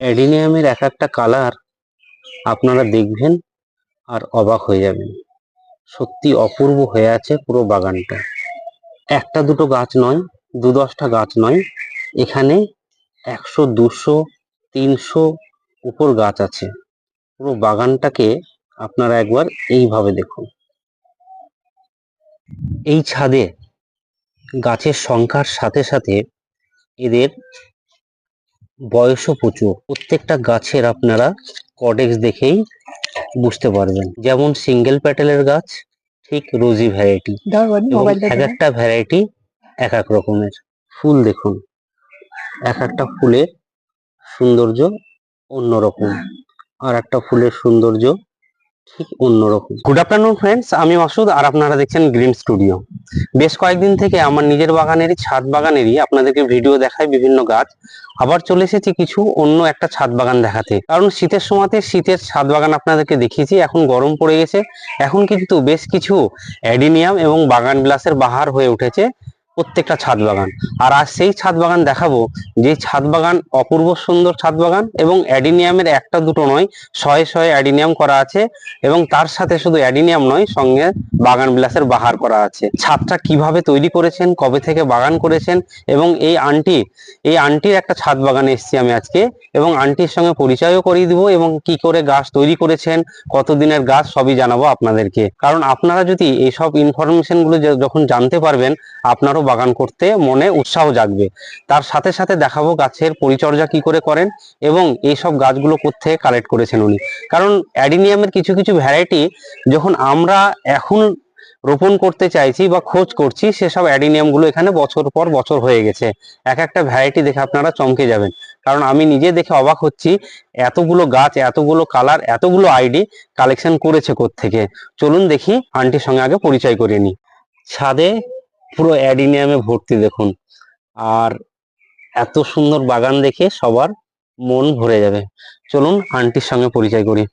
অ্যাডিনিয়ামের এক একটা কালার আপনারা দেখবেন আর অবাক হয়ে যাবেন। সত্যি অপূর্ব হয়ে আছে পুরো বাগানটা। একটা দুটো গাছ নয়, দু দশটা গাছ নয়, এখানে একশো, দুশো, তিনশো উপর গাছ আছে। পুরো বাগানটাকে আপনারা একবার এইভাবে দেখুন। এই ছাদে গাছের সংখ্যার সাথে সাথে এদের বয়সও প্রচুর। প্রত্যেকটা গাছের আপনারা কডেক্স দেখেই বুঝতে পারবেন। যেমন সিঙ্গেল প্যাটেলের গাছ ঠিক রোজি ভ্যারাইটি এক একটা ভ্যারাইটি এক এক রকমের। ফুল দেখুন এক একটা ফুলের সৌন্দর্য অন্যরকম। আর একটা ফুলের সৌন্দর্য অন্যরকম। গুড আফটারনুন ফ্রেন্ডস আমি মাসুদ আর আপনারা দেখছেন গ্রিন স্টুডিও বেশ কয়েকদিন থেকে আমার নিজের বাগানেরই ছাদ বাগানেরই আপনাদেরকে ভিডিও দেখায় বিভিন্ন গাছ। আবার চলে এসেছি কিছু অন্য একটা ছাদ বাগান দেখাতে। কারণ শীতের সময়তে শীতের ছাদ বাগান আপনাদেরকে দেখিয়েছি, এখন গরম পড়ে গেছে। এখন কিন্তু বেশ কিছু অ্যাডিনিয়াম এবং বাগান গ্লাসের বাহার হয়ে উঠেছে। প্রত্যেকটা ছাদ বাগান। আর আজ সেই ছাদ বাগান দেখাবো, যে ছাদ বাগান, অপূর্ব সুন্দর ছাদ বাগান এবং অ্যাডিনিয়ামের একটা দুটো নয়, শয়ে শয়ে অ্যাডিনিয়াম করা আছে এবং তার সাথে শুধু অ্যাডিনিয়াম নয়, সঙ্গে বাগান বিলাসের বাহার করা আছে। ছাদটা কীভাবে তৈরি করেছেন, কবে থেকে বাগান করেছেন এবং এই আন্টি, এই আন্টির একটা ছাদ বাগানে এসেছি আমি আজকে এবং আন্টির সঙ্গে পরিচয়ও করিয়ে দিব এবং কি করে গাছ তৈরি করেছেন, কতদিনের গাছ সবই জানাব আপনাদেরকে। কারণ আপনারা যদি এইসব ইনফরমেশনগুলো যখন জানতে পারবেন, আপনারও বাগান করতে মনে উৎসাহ জাগবে। তার সাথে সাথে দেখাবো গাছের পরিচর্যা কি করে করেন এবং এই সব গাছগুলো কোথেকে কালেক্ট করেছেন উনি। কারণ অ্যাডিনিয়ামের কিছু কিছু ভ্যারাইটি যখন আমরা এখন রোপণ করতে চাইছি বা খোঁজ করছি, সেসব অ্যাডিনিয়ামগুলো এখানে বছর পর বছর হয়ে গেছে। এক একটা ভ্যারাইটি দেখে আপনারা চমকে যাবেন। কারণ আমি নিজে দেখে অবাক হচ্ছি, এতগুলো গাছ, এতগুলো কালার এতগুলো আইডি কালেকশন করেছে থেকে চলুন দেখি, আন্টির সঙ্গে আগে পরিচয় করে নি ছাদে পুরো অ্যাডিনিয়ামে ভর্তি দেখুন। আর এত সুন্দর বাগান দেখে সবার মন ভরে যাবে। চলুন আন্টির সঙ্গে পরিচয় করি।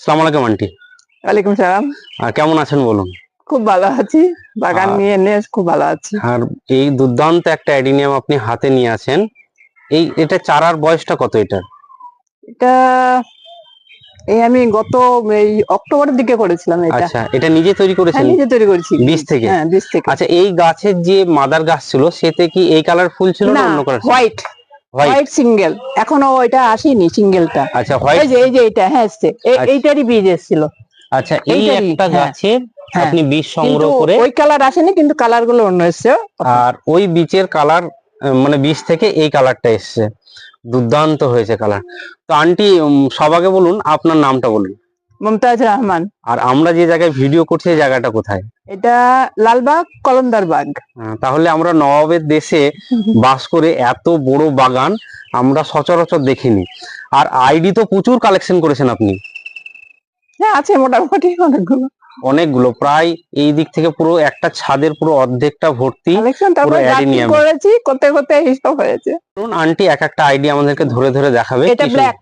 সালাম আলাইকুম আন্টি। ওয়ালাইকুম সালাম। আর কেমন আছেন বলুন? খুব ভালো আছি। বাগান নিয়ে নিয়ে খুব ভালো আছি। আর এই দুর্দান্ত একটা অ্যাডিনিয়াম আপনি হাতে নিয়ে আছেন এই এটা চারার বয়সটা কত এটা? এটা এই আমি গত এই অক্টোবরের দিকে করেছিলাম এটা। আচ্ছা এটা নিজে তৈরি হ্যাঁ করেছেন নিজে তৈরি করেছি। বীজ থেকে? হ্যাঁ বীজ থেকে। আচ্ছা এই গাছের যে মাদার গাছ ছিল সেতে কি এই কালার ফুল ছিল না অন্য কালার হোয়াইট। হোয়াইট। সিঙ্গেল। এখনও ওইটা আসেনি সিঙ্গেলটা। আচ্ছা এই হোয়াইট যে এই যে এটা হ্যাঁ এসছে। আচ্ছা। এইটারই বীজ এসেছিল। আচ্ছা এই একটা হ্যাঁ, গাছের হ্যাঁ। আপনি বীজ সংগ্রহ করে ওই কালার আসেনি কিন্তু কালারগুলো অন্য এসছে। আর ওই বীজের কালার মানে বীজ থেকে এই কালারটা এসছে। দুর্দান্ত হয়েছে কালার তো আন্টি সব আগে বলুন আপনার নামটা বলুন। মমতাজ রহমান। আর আমরা যে জায়গায় ভিডিও করছি এই জায়গাটা কোথায়? এটা লালবাগ কলন্দার বাগ। তাহলে আমরা নবাবের দেশে বাস করে এত বড় বাগান আমরা সচরাচর দেখিনি। আর আইডি তো প্রচুর কালেকশন করেছেন আপনি। হ্যাঁ আছে মোটামুটি অনেকগুলো। অনেকগুলো প্রায় এই দিক থেকে পুরো একটা ছাদের পুরো অর্ধেকটা ভর্তি। করেছি করতে করতে এইসব হয়েছে। আন্টি এক একটা আইডি আমাদেরকে ধরে ধরে দেখাবে এটা ব্ল্যাক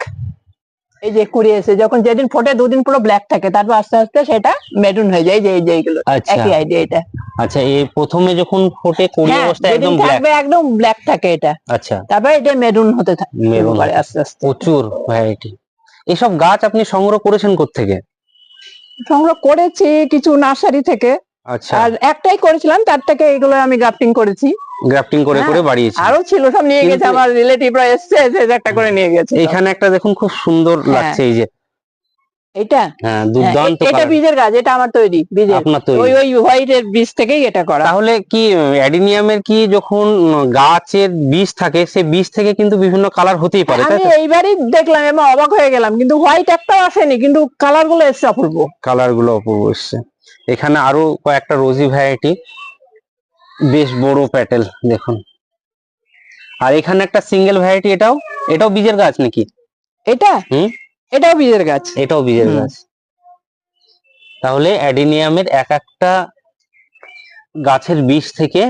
এই যে কুড়ি এসে যখন যেদিন ফোটে দুদিন পুরো ব্ল্যাক থাকে তারপর আস্তে আস্তে সেটা মেরুন হয়ে যায় এই যে এই যে এইগুলো আচ্ছা। একই আইডিয়া এটা। আচ্ছা এই প্রথমে যখন ফোটে কুড়ি হ্যাঁ অবস্থায় একদম ব্ল্যাক থাকবে একদম ব্ল্যাক থাকে এটা। আচ্ছা। তারপর এটা মেরুন হতে থাকে মেরুন আস্তে আস্তে। প্রচুর ভ্যারাইটি এসব গাছ আপনি সংগ্রহ করেছেন কোথা থেকে সংগ্রহ করেছি কিছু নার্সারি থেকে। আচ্ছা। আর একটাই করেছিলাম তার থেকে এগুলো আমি গ্রাফটিং করেছি। গ্রাফটিং করে হ্যাঁ, করে বাড়িয়েছি। আরও ছিল সব নিয়ে গেছে আমার রিলেটিভরা এসেছে এসে একটা করে নিয়ে গেছে এখানে একটা দেখুন খুব সুন্দর হ্যাঁ। লাগছে এই যে এটা? হ্যাঁ হ্যাঁ, দুর্দান্ত এটা বীজের গাছ এটা আমার তৈরি বীজের। আপনার ওই ওই হোয়াইট এর বীজ থেকেই এটা করা। তাহলে কি অ্যাডিনিয়ামের কি যখন গাছের বীজ থাকে সেই বীজ থেকে কিন্তু বিভিন্ন কালার হতেই পারে আমি এইবারই দেখলাম এবং অবাক হয়ে গেলাম কিন্তু হোয়াইট একটাও আসেনি কিন্তু কালারগুলো এসছে অপূর্ব। কালারগুলো অপূর্ব এসছে। এখানে আরও কয়েকটা রোজি ভ্যারাইটি বেশ বড় প্যাটেল দেখুন। আর এখানে একটা সিঙ্গেল ভ্যারাইটি এটাও? এটাও বীজের গাছ নাকি? এটা? হুম। এটাও বীজের গাছ। এটাও বীজের গাছ। তাহলে অ্যাডিনিয়ামের এক একটা গাছের বীজ থেকে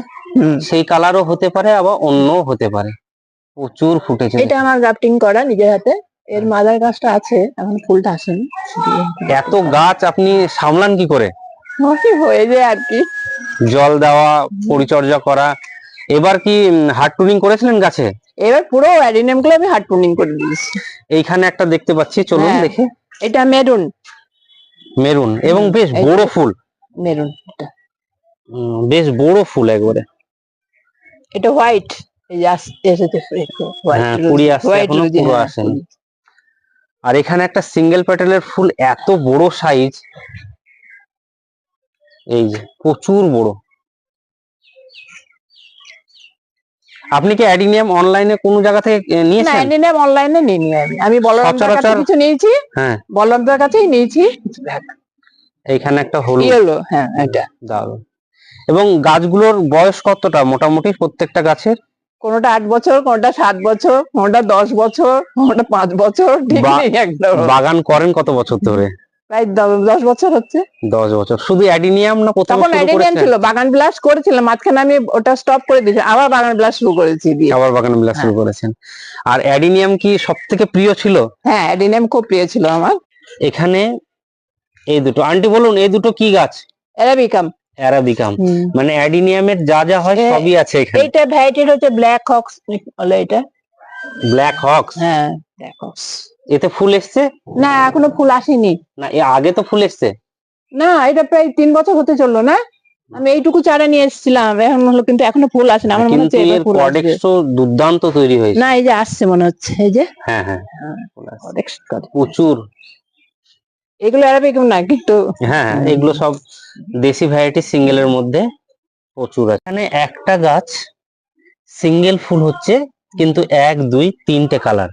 সেই কালারও হতে পারে আবার অন্যও হতে পারে। প্রচুর ফুটেছে এটা আমার গ্রাফটিং করা নিজের হাতে। এর মাদার গাছটা আছে এখন ফুলটা আসেনি। এত গাছ আপনি সামলান কি করে? হয়ে যায় আর কি। জল দেওয়া পরিচর্যা করা। এবার কি হার্ড টুরিং করেছিলেন গাছে? এবার পুরো অ্যাডিনিয়ামগুলো আমি হার্ড প্রুনিং করে দিয়েছি। এইখানে একটা দেখতে পাচ্ছি চলুন হ্যাঁ। দেখে। এটা মেরুন। মেরুন এবং বেশ এই- বড় ফুল। মেরুন উম, বেশ বড় ফুল একবারে। এটা হোয়াইট। এই যে হ্যাঁ, কুড়ি আসছে, এখনও পুরো আসেনি। আর এখানে একটা সিঙ্গেল প্যাটেলের ফুল এত বড় সাইজ। এই যে প্রচুর বড়। আপনি কি অ্যাডিনিয়াম অনলাইনে কোনো জায়গা থেকে নিয়েছেন? অ্যাডিনিয়াম অনলাইনে নিইনি আমি। আমি বলরামদার কাছে কিছু নিয়েছি। হ্যাঁ। বলরামদার কাছেই নিয়েছি। এইখানে একটা হলুদ। ইয়েলো হ্যাঁ এটা। দারুণ। এবং গাছগুলোর বয়স কতটা? মোটামুটি প্রত্যেকটা গাছের? কোনোটা আট বছর কোনটা সাত বছর কোনটা দশ বছর কোনটা পাঁচ বছর ঠিক নেই একদম। বাগান করেন কত বছর ধরে? প্রায় দশ বছর হচ্ছে। দশ বছর। শুধু অ্যাডিনিয়াম না প্রথমে তখন অ্যাডিনিয়াম ছিল বাগান বিলাস করেছিলাম মাঝখানে আমি ওটা স্টপ করে দিয়েছি আবার বাগান বিলাস শুরু করেছি দিয়ে। আবার বাগান বিলাস শুরু করেছেন। আর অ্যাডিনিয়াম কি সব থেকে প্রিয় ছিল? হ্যাঁ অ্যাডিনিয়াম খুব প্রিয় ছিল আমার। এখানে এই দুটো আন্টি বলুন এই দুটো কি গাছ? অ্যারাবিকাম অ্যারাবিকাম মানে অ্যাডিনিয়ামের যা যা হয় সবই আছে এখানে। এইটা ভ্যারাইটির হচ্ছে ব্ল্যাক হক্স বলে এটা? ব্ল্যাক হক্স হ্যাঁ ব্ল্যাক হক্স এতে ফুল এসছে? না এখনও ফুল আসেনি। না এ আগে তো ফুল এসছে? না এটা প্রায় তিন বছর হতে চলল না। আমি এইটুকু চারা নিয়ে এসেছিলাম এখন হলো কিন্তু এখনও ফুল আসে না আমার মনে হচ্ছে এর তো দুর্দান্ত তৈরি হয়েছে। না এই যে আসছে মনে হচ্ছে এই যে। হ্যাঁ হ্যাঁ। হ্যাঁ। প্রচুর। এগুলো অ্যারাবিকাম না কিন্তু হ্যাঁ হ্যাঁ, এগুলো সব দেশি ভ্যারাইটি সিঙ্গেলের মধ্যে প্রচুর আছে। এখানে একটা গাছ সিঙ্গেল ফুল হচ্ছে কিন্তু এক দুই তিনটে কালার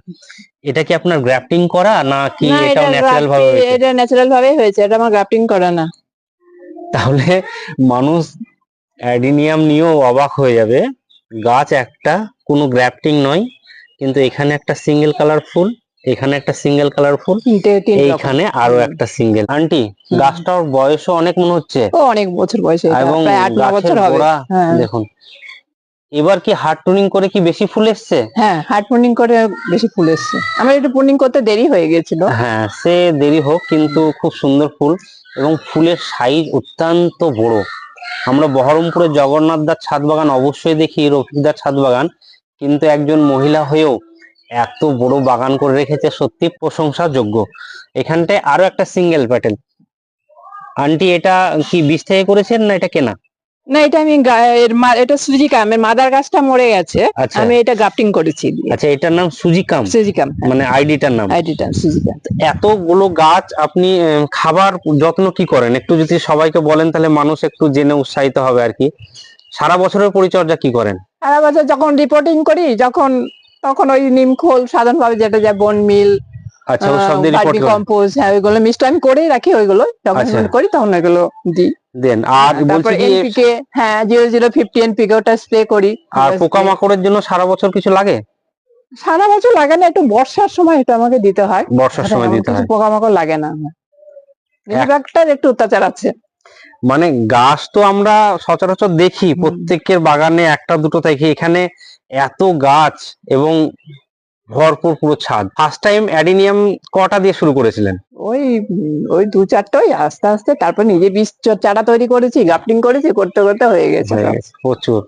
এটা কি আপনার গ্রাফটিং করা না কি না এটাও এটা ন্যাচারাল ভাবে grafting- হয়েছে? এটা ন্যাচারাল ভাবেই হয়েছে এটা আমার গ্রাফটিং করা না তাহলে মানুষ অ্যাডিনিয়াম নিয়েও অবাক হয়ে যাবে গাছ একটা কোনো গ্রাফটিং নয় কিন্তু এখানে একটা সিঙ্গেল কালার ফুল এখানে একটা সিঙ্গেল কালার ফুল তিনটে তিন রকম। এইখানে আরও হুম। একটা সিঙ্গেল আন্টি হুম। গাছটার বয়সও অনেক মনে হচ্ছে ও অনেক বছর বয়সে এটা, এবং প্রায় আট ন গাছের বছর হবে গোড়া হ্যাঁ দেখুন এবার কি হার্ড টুনিং করে কি বেশি ফুল এসছে? হ্যাঁ হার্ড পুনিং করে বেশি ফুল এসছে। আমার একটু পুনিং করতে দেরি হয়ে গেছিল। হ্যাঁ সে দেরি হোক কিন্তু খুব সুন্দর ফুল এবং ফুলের সাইজ অত্যন্ত বড়। আমরা বহরমপুরের জগন্নাথ দার ছাদ বাগান অবশ্যই দেখি রফিকদার ছাদ বাগান। কিন্তু একজন মহিলা হয়েও এত বড় বাগান করে রেখেছে সত্যি প্রশংসার যোগ্য এখানটায় আরও একটা সিঙ্গেল প্যাটেল আন্টি এটা কি বীজ থেকে করেছেন না এটা কেনা? না এটা আমি গা- এর মা- এটা সুজিকাম এর মাদার গাছটা মরে গেছে। আচ্ছা। আমি এটা গ্রাফটিং করেছি দিয়ে। আচ্ছা এটার নাম সুজিকাম? সুজিকাম মানে আইডিটার নাম? আইডিটা সুজিকাম। এতগুলো গাছ আপনি আহ, খাবার যত্ন কি করেন? একটু যদি সবাইকে বলেন তাহলে মানুষ একটু জেনে উৎসাহিত হবে আর কি। সারা বছরের পরিচর্যা কি করেন? সারা বছর যখন রিপোর্টিং করি যখন তখন ওই নিম নিমখোল সাধারণভাবে যেটা যায় বন মিল আচ্ছা ওসব দিয়ে রিপোর্ট কম্পোজ হ্যাঁ ওইগুলো মিষ্টি আমি করেই রাখি ওইগুলো যখন আচ্ছা। করি তখন ওইগুলো দিই। দেন আর বলছি কি এনপিকে হ্যাঁ জিরো জিরো ফিফটি এনপিকে ওটা স্প্রে করি। আর পোকামাকড়ের জন্য সারা বছর কিছু লাগে? সারা বছর লাগে না একটু বর্ষার সময় এটা আমাকে দিতে হয়। বর্ষার সময় দিতে হয়। পোকামাকড় লাগে না। বেশিরভাগটার একটু অত্যাচার আছে। মানে গাছ তো আমরা সচরাচর দেখি প্রত্যেকের বাগানে একটা দুটো দেখি এখানে এত গাছ এবং ভরপুর পুরো ছাদ। ফার্স্ট টাইম অ্যাডিনিয়াম কটা দিয়ে শুরু করেছিলেন? ওই ওই দু চারটা ওই আস্তে আস্তে তারপর নিজে বীজ চারা তৈরি করেছি গাফটিং করেছি করতে করতে হয়ে গেছে প্রচুর।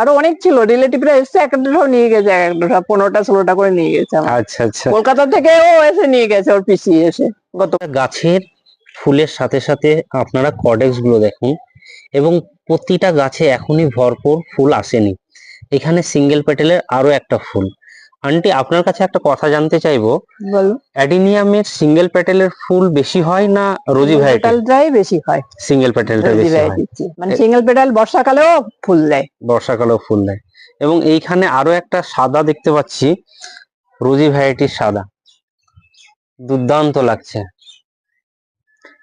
আরও অনেক ছিল রিলেটিভরা এসে একটা সব নিয়ে গেছে এক একটা পনেরোটা ষোলোটা করে নিয়ে গেছে আচ্ছা আচ্ছা। কলকাতা থেকেও এসে নিয়ে গেছে ওর পিসি এসে। গত গাছের ফুলের সাথে সাথে আপনারা কডেক্সগুলো দেখুন এবং প্রতিটা গাছে এখনই ভরপুর ফুল আসেনি। এখানে সিঙ্গেল পেটেলের আরও একটা ফুল। আন্টি আপনার কাছে একটা কথা জানতে চাইব। বলো। অ্যাডিনিয়ামের সিঙ্গেল পেটেলের ফুল বেশি হয় না রোজি ভ্যারাইটি পেটালটাই বেশি হয়। সিঙ্গেল পেটেলটা বেশি হয়। মানে সিঙ্গেল পেটাল বর্ষাকালেও ফুল দেয়। বর্ষাকালেও ফুল দেয়। এবং এইখানে আরও একটা সাদা দেখতে পাচ্ছি। রোজি ভ্যারাইটির সাদা। দুর্দান্ত লাগছে।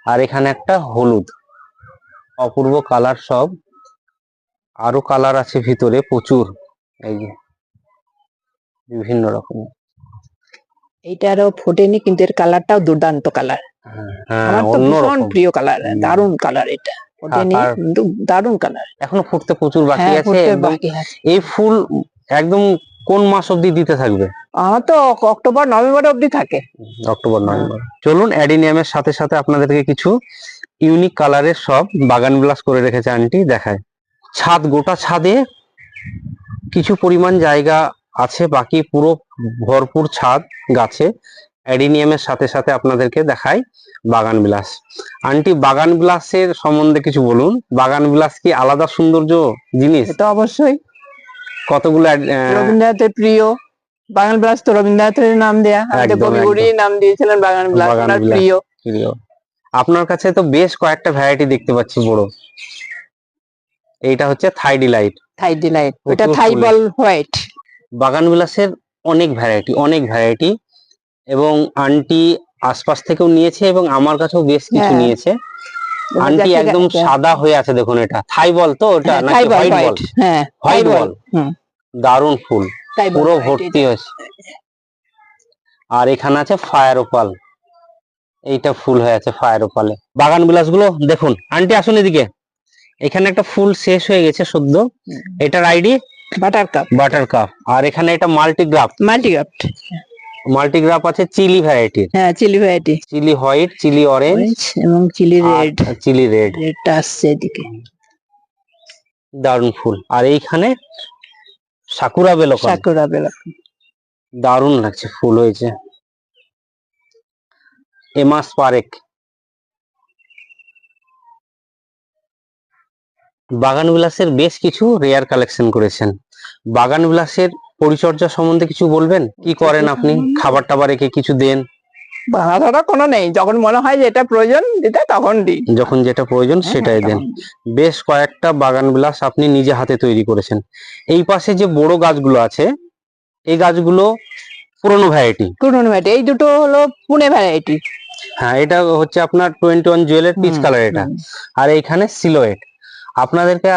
আর এখানে একটা হলুদ। অপূর্ব কালার সব। আরও কালার আছে ভিতরে প্রচুর। এই যে। বিভিন্ন রকম এইটারও ফোটেনি কিন্তু এর কালারটাও দুর্দান্ত কালার হ্যাঁ আমার তো ভীষণ প্রিয় কালার। দারুণ কালার এটা। ফোটেনি কিন্তু দারুণ কালার এখনও ফুটতে প্রচুর বাকি হ্যাঁ আছে এই ফুল একদম কোন মাস অবধি দিতে থাকবে? আমার তো অক্টোবর নভেম্বর অব্দি থাকে। October November. চলুন অ্যাডিনিয়ামের সাথে সাথে আপনাদেরকে কিছু ইউনিক কালারের সব বাগান ব্লাস করে রেখেছে আন্টি দেখায় ছাদ গোটা ছাদে কিছু পরিমাণ জায়গা আছে বাকি পুরো ভরপুর ছাদ গাছে। অ্যাডিনিয়ামের সাথে সাথে আপনাদেরকে দেখাই বাগান বিলাস। আন্টি বাগান বিলাসের সম্বন্ধে কিছু বলুন। বাগান বিলাস কি আলাদা সৌন্দর্য জিনিস? এটা অবশ্যই। কতগুলো রবীন্দ্রনাথের প্রিয়। বাগান বিলাস তো রবীন্দ্রনাথের নাম দেয়া। কবিগুরুই নাম দিয়েছিলেন বাগান বিলাস ওনার প্রিয়। প্রিয়। আপনার কাছে তো বেশ কয়েকটা ভ্যারাইটি দেখতে পাচ্ছি বড়। এইটা হচ্ছে থাই ডিলাইট থাই ডিলাইট ওটা প্রচুর থাই বল হোয়াইট। বাগান বিলাসের অনেক ভ্যারাইটি অনেক ভ্যারাইটি এবং আন্টি আশপাশ থেকেও নিয়েছে এবং আমার কাছেও বেশ কিছু হ্যাঁ। নিয়েছে। আন্টি একদম সাদা হয়ে আছে দেখুন এটা। থাই বল তো ওটা নাকি থাই বল হোয়াইট বল হ্যাঁ হোয়াইট বল দারুণ ফুল। পুরো ভর্তি হয়েছে। আর এখানে আছে ফায়ার ওপাল এইটা ফুল হয়ে আছে ফায়ার ওপালে বাগান বিলাসগুলো দেখুন। আন্টি আসুন এদিকে। এখানে একটা ফুল শেষ হয়ে গেছে সদ্য। এটার ID butter cup. Butter cup. আর এখানে এটা মাল্টিগ্রাফ মাল্টিগ্রাফট। মাল্টিগ্রাফ আছে চিলি ভ্যারাইটির। হ্যাঁ chilli variety. Chilli white chilli orange এবং চিলি রেড। Chilli red. রেডটা আসছে এদিকে। দারুণ ফুল। আর এইখানে সাকুরা বেলকন। সাকুরা বেলা দারুণ লাগছে ফুল হয়েছে। এমাস পারেক বাগান বিলাসের বেশ কিছু রেয়ার কালেকশন করেছেন। বাগান বিলাসের পরিচর্যা সম্বন্ধে কিছু বলবেন? কি করেন আপনি? খাবার টাবার রেখে কিছু দেন? বাধা কোনো নেই। যখন মনে হয় যে এটা প্রয়োজন তখন দিই। যখন যেটা প্রয়োজন হ্যাঁ, সেটাই দেন। বেশ কয়েকটা বাগান বিলাস আপনি নিজে হাতে তৈরি করেছেন। এই পাশে যে বড় গাছগুলো আছে এই গাছগুলো পুরনো ভ্যারাইটি পুরনো ভ্যারাইটি এই দুটো হলো পুনে ভ্যারাইটি হ্যাঁ এটা হচ্ছে আপনার টোয়েন্টি ওয়ান জুয়েলের পিচ কালার এটা। আর এইখানে সিলোয়েট আপনাদেরকে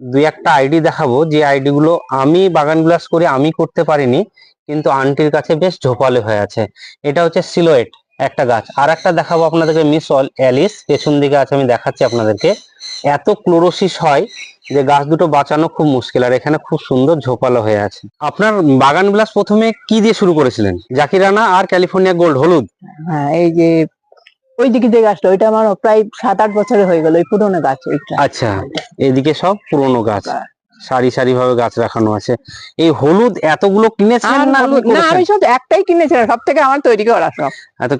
দুই একটা আইডি দেখাবো। যে আইডি গুলো আমি বাগান বিলাস করে আমি করতে পারিনি, কিন্তু আন্টির কাছে বেশ ঝোপালে হয়ে আছে। এটা হচ্ছে সিলোয়েট একটা গাছ। আর একটা দেখাবো আপনাদেরকে মিস অ্যালিস পেছন দিকে আছে, আমি দেখাচ্ছি আপনাদেরকে। এত ক্লোরোসিস হয় যে গাছ দুটো বাঁচানো খুব মুশকিল, আর এখানে খুব সুন্দর ঝোপালো হয়ে আছে। আপনার বাগান বিলাস প্রথমে কি দিয়ে শুরু করেছিলেন? জাকিরানা আর ক্যালিফোর্নিয়া গোল্ড, হলুদ? হ্যাঁ এই যে ওই দিকে গাছটা ওইটা আমার প্রায় সাত আট বছরের হয়ে গেল ওই পুরনো গাছ ওইটা আচ্ছা এদিকে সব পুরনো গাছ গাছ। সারি সারি ভাবে গাছ রাখানো আছে। এই হলুদ এতগুলো কিনেছেন না না আমি শুধু একটাই কিনেছিলাম সব থেকে আমার তৈরি করা সব।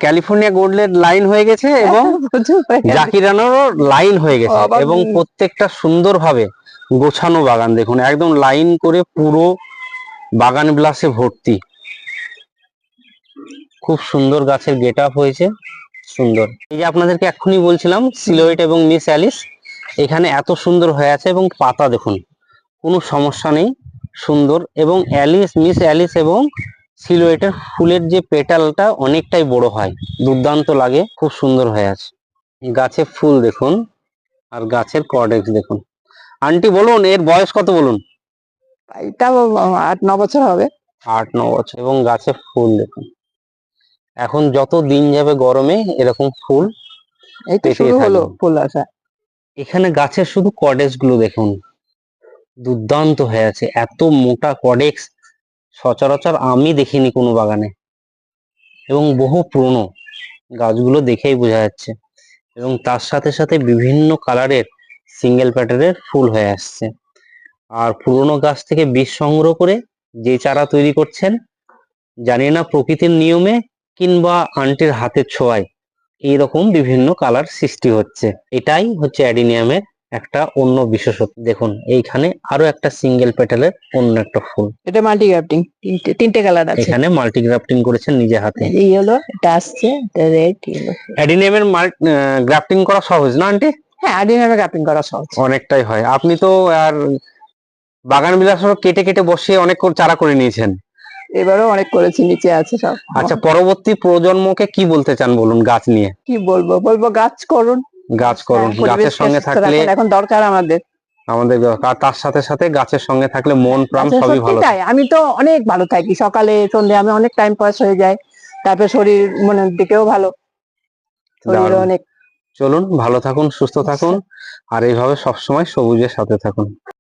ক্যালিফোর্নিয়া গোল্ডের লাইন হয়ে গেছে এবং হয়ে। জাকিরানোরও লাইন হয়ে গেছে। এবং প্রত্যেকটা সুন্দরভাবে গোছানো বাগান দেখুন একদম লাইন করে পুরো বাগান বিলাসে ভর্তি। খুব সুন্দর গাছের গেট আপ হয়েছে। সুন্দর। এই যে আপনাদেরকে এক্ষুনি বলছিলাম সিলোয়েট এবং মিস অ্যালিস এখানে এত সুন্দর হয়ে আছে এবং পাতা দেখুন কোনো সমস্যা নেই সুন্দর এবং অ্যালিস মিস অ্যালিস এবং সিলোয়েটের ফুলের যে পেটালটা অনেকটাই বড় হয় দুর্দান্ত লাগে খুব সুন্দর হয়ে আছে। গাছে ফুল দেখুন আর গাছের কর্ডেক্স দেখুন। আন্টি বলুন এর বয়স কত বলুন? এটা আট ন বছর হবে। আট ন বছর এবং গাছে ফুল দেখুন। এখন যত দিন যাবে গরমে এরকম ফুল এই তো শুরু হলো ফুল আসা। এখানে গাছের শুধু কডেক্সগুলো দেখুন। দুর্দান্ত হয়ে আছে। এত মোটা কডেক্স সচরাচর আমি দেখিনি কোনো বাগানে। এবং বহু পুরনো গাছগুলো দেখেই বোঝা যাচ্ছে। এবং তার সাথে সাথে বিভিন্ন কালারের সিঙ্গেল প্যাটারের ফুল হয়ে আসছে। আর পুরনো গাছ থেকে বীজ সংগ্রহ করে যে চারা তৈরি করছেন জানি না প্রকৃতির নিয়মে কিংবা আন্টির হাতের ছোঁয়ায়। এইরকম বিভিন্ন কালার সৃষ্টি হচ্ছে। এটাই হচ্ছে অ্যাডিনিয়ামের একটা অন্য বিশেষত্ব। দেখুন এইখানে আরও একটা সিঙ্গেল পেটালের অন্য একটা ফুল। এটা মাল্টি গ্রাফটিং তিনটে তিনটে কালার আছে। এখানে মাল্টিগ্রাফটিং করেছেন নিজে হাতে। এই হলো এটা আসছে এটা রেড অ্যাডিনিয়ামের গ্রাফটিং করা সহজ না আন্টি? হ্যাঁ আর্ডিনামে গ্রাফটিং করা সহজ। অনেকটাই হয়। আপনি তো আর বাগান বিলাসও কেটে কেটে বসিয়ে অনেক চারা করে নিয়েছেন। এবারও অনেক করেছি নিচে আছে সব। আচ্ছা পরবর্তী প্রজন্মকে কি বলতে চান বলুন গাছ নিয়ে? কি বলব? বলব গাছ করুন। গাছ করুন হ্যাঁ, গাছের সঙ্গে থাকলে এখন দরকার আমাদের। আমাদের তার সাথে সাথে গাছের সঙ্গে থাকলে মন প্রাণ আচ্ছা, সবই ভালো আমি তো অনেক ভালো থাকি। সকালে সন্ধ্যে আমি অনেক টাইম পাস হয়ে যায়। তারপরে শরীর মনের দিকেও ভালো। অনেক চলুন ভালো থাকুন সুস্থ থাকুন। আর এইভাবে সবসময় সবুজের সাথে থাকুন।